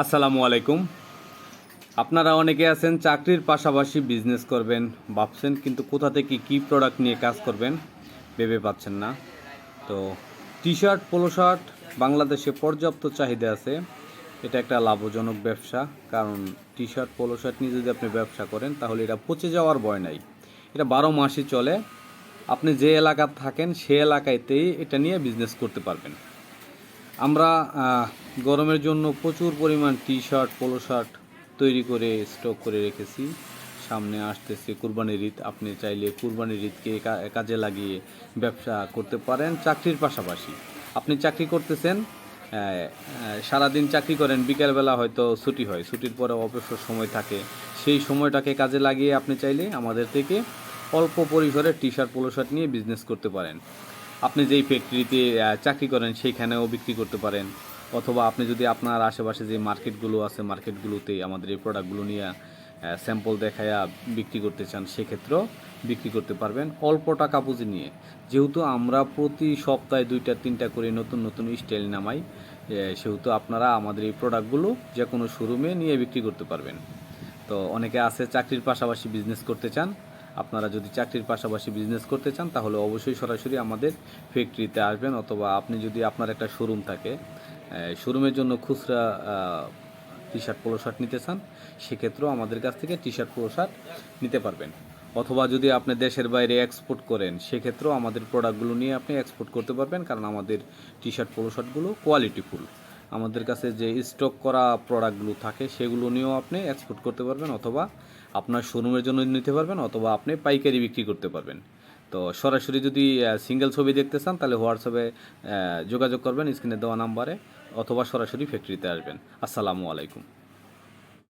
আসসালামু আলাইকুম। আপনারা অনেকে আছেন, চাকরির পাশাপাশি বিজনেস করবেন, ভাবছেন কিন্তু কোথা থেকে কী প্রোডাক্ট নিয়ে কাজ করবেন, ভেবে পাচ্ছেন না। তো টি শার্ট পোলো শার্ট বাংলাদেশে পর্যাপ্ত চাহিদা আছে। এটা একটা লাভজনক ব্যবসা, কারণ টি শার্ট পোলো শার্ট নিয়ে যদি আপনি ব্যবসা করেন, তাহলে এটা পচে যাওয়ার ভয় নাই। এটা বারো মাসই চলে। আপনি যে এলাকার থাকেন, সে এলাকাতেই এটা নিয়ে বিজনেস করতে পারবেন। আমরা গরমের জন্য প্রচুর পরিমাণ টি শার্ট পোলো শার্ট তৈরি করে স্টক করে রেখেছি। সামনে আসতেছে কুরবানির ঈদ। আপনি চাইলে কুরবানির ঈদকে কাজে লাগিয়ে ব্যবসা করতে পারেন চাকরির পাশাপাশি। আপনি চাকরি করতেছেন সারাদিন চাকরি করেন, বিকেলবেলা হয়তো ছুটি হয়, ছুটির পরে অবসর সময় থাকে। সেই সময়টাকে কাজে লাগিয়ে আপনি চাইলে আমাদের থেকে অল্প পরিসরে টি শার্ট পোলো শার্ট নিয়ে বিজনেস করতে পারেন। আপনি যেই ফ্যাক্টরিতে চাকরি করেন সেইখানেও বিক্রি করতে পারেন। অথবা আপনি যদি আপনার আশেপাশে যে মার্কেটগুলো আছে মার্কেটগুলোতে আমাদের এই প্রোডাক্টগুলো নিয়ে স্যাম্পল দেখায়া বিক্রি করতে চান, সেক্ষেত্রেও বিক্রি করতে পারবেন অল্প টাকা পুঁজি নিয়ে। যেহেতু আমরা প্রতি সপ্তাহে দুইটা, তিনটা করে নতুন নতুন স্টাইল নামাই সেহেতু আপনারা আমাদের এই প্রোডাক্টগুলো যে কোনো শোরুমে নিয়ে বিক্রি করতে পারবেন। তো অনেকে আছে, চাকরির পাশাপাশি বিজনেস করতে চান আপনারা যদি চাকরির পাশাপাশি বিজনেস করতে চান, তাহলে অবশ্যই সরাসরি আমাদের ফ্যাক্টরিতে আসবেন অথবা আপনি যদি আপনার একটা শোরুম থাকে শোরুমের জন্য খুচরা টি শার্ট পোলো শার্ট নিতে চান, সেক্ষেত্রেও আমাদের কাছ থেকে টি শার্ট পোলো শার্ট নিতে পারবেন। অথবা যদি আপনি দেশের বাইরে এক্সপোর্ট করেন, সেক্ষেত্রেও আমাদের প্রোডাক্টগুলো নিয়ে আপনি এক্সপোর্ট করতে পারবেন, কারণ আমাদের টি শার্ট পোলো শার্টগুলো কোয়ালিটিফুল আমাদের কাছে যে স্টক করা প্রোডাক্টগুলো থাকে, সেগুলো নিয়েও আপনি এক্সপোর্ট করতে পারবেন অথবা আপনার শোরুমের জন্য নিতে পারবেন অথবা আপনি পাইকারি বিক্রি করতে পারবেন। তো সরাসরি যদি সিঙ্গেল ছবি দেখতে চান, তাহলে হোয়াটসঅ্যাপে যোগাযোগ করবেন স্ক্রিনে দেওয়া নাম্বারে অথবা সরাসরি ফ্যাক্টরিতে আসবেন। আসসালামু আলাইকুম।